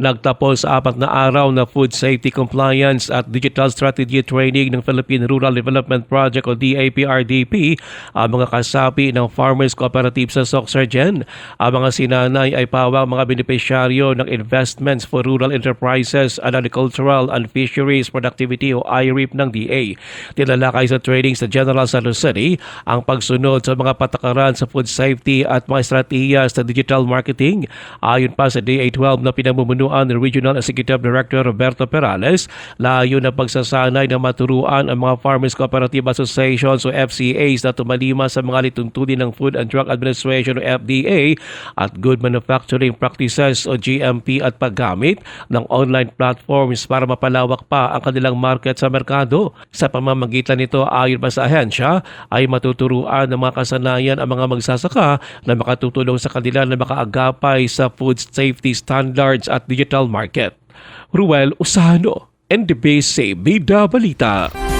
Nagtapos sa apat na araw na Food Safety Compliance at Digital Strategy Training ng Philippine Rural Development Project o DAPRDP ang mga kasapi ng Farmers Cooperative sa Soxargen. Ang mga sinanay ay pawang mga benepisyaryo ng Investments for Rural Enterprises and Agricultural and Fisheries Productivity o IRIP ng DA. Tinalakay sa training sa General San Jose ang pagsunod sa mga patakaran sa food safety at mga estratehiya sa digital marketing. Ayon pa sa DA12 na pinamumunuan ni Regional Executive Director Roberto Perales, layo na pagsasanay na maturuan ang mga Farmers Cooperative Associations o FCAs na tumalima sa mga lituntunin ng Food and Drug Administration o FDA at Good Manufacturing Practices o GMP at paggamit ng online platforms para mapalawak pa ang kanilang market sa merkado. Sa pamamagitan nito, ayon pa sa ahensya, ay matuturuan ng mga kasanayan ang mga magsasaka na makatutulong sa kanila na makaagapay sa food safety standards at digital market. Ruel Usano, NDBC Bida Balita.